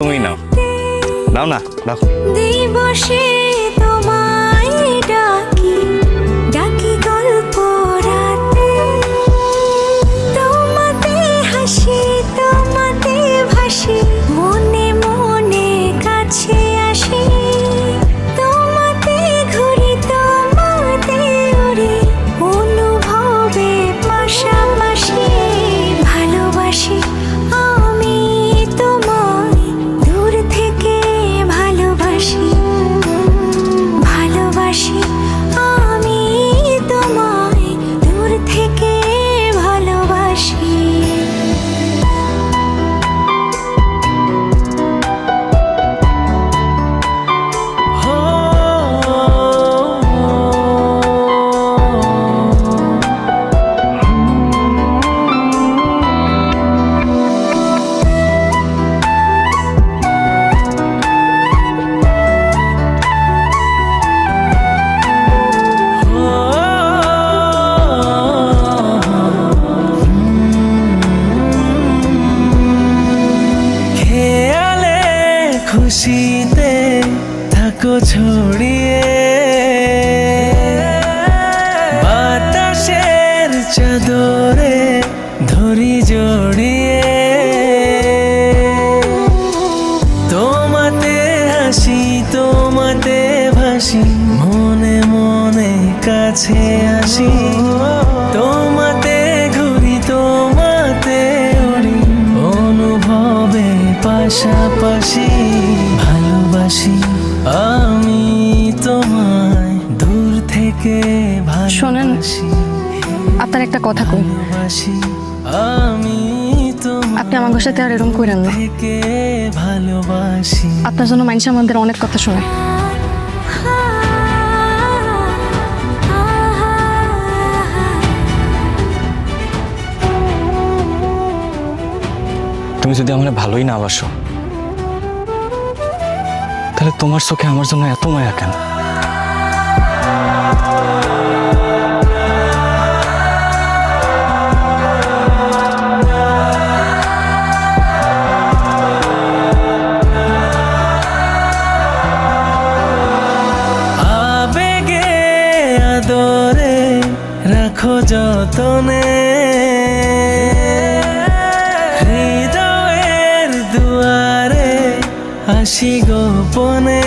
তুমি নাও। নাও না দাও খুশিতে থাকো ছড়িয়ে। বাতাসের চাদরে ধরি জড়িয়ে। তোমাতে হাসি, তোমাতে ভাসি, মনে মনে কাছে আসি। তোমাতে ঘুরি, তোমাতে উড়ি, অনুভবে ভালোবাসি আমি তোমায় দূর থেকে শোনেন। আপনার একটা কথা কই। আমি আপনি আমার সাথে আর এরকম করেন না। ভালোবাসি। আপনার জন্য মানুষ আমাদের অনেক কথা শোনে তুমি যদি আমার ভালোই না বাসো তাহলে তোমার চোখে আমার জন্য এত মায়া কেন? আবেগে আদরে রাখো যতনে। আসি গোপনে।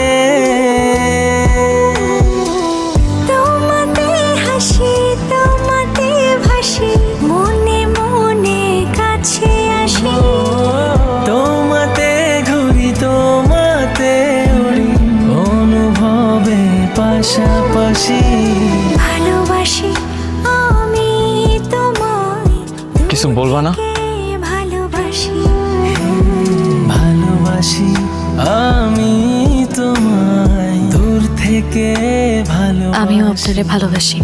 তোমাতে হাসি তোমাতে ভাসি মনে মনে কাছে আসি। তোমাতে ঘুরি তোমাতে উড়ি অনুভবে পাশাপাশি। ভালোবাসি আমি তোমায় কিছু বলবা না? ভালোবাসি। ভালোবাসি আমি তোমায় দূর থেকে ভালো আমিও আপনারে ভালোবাসি।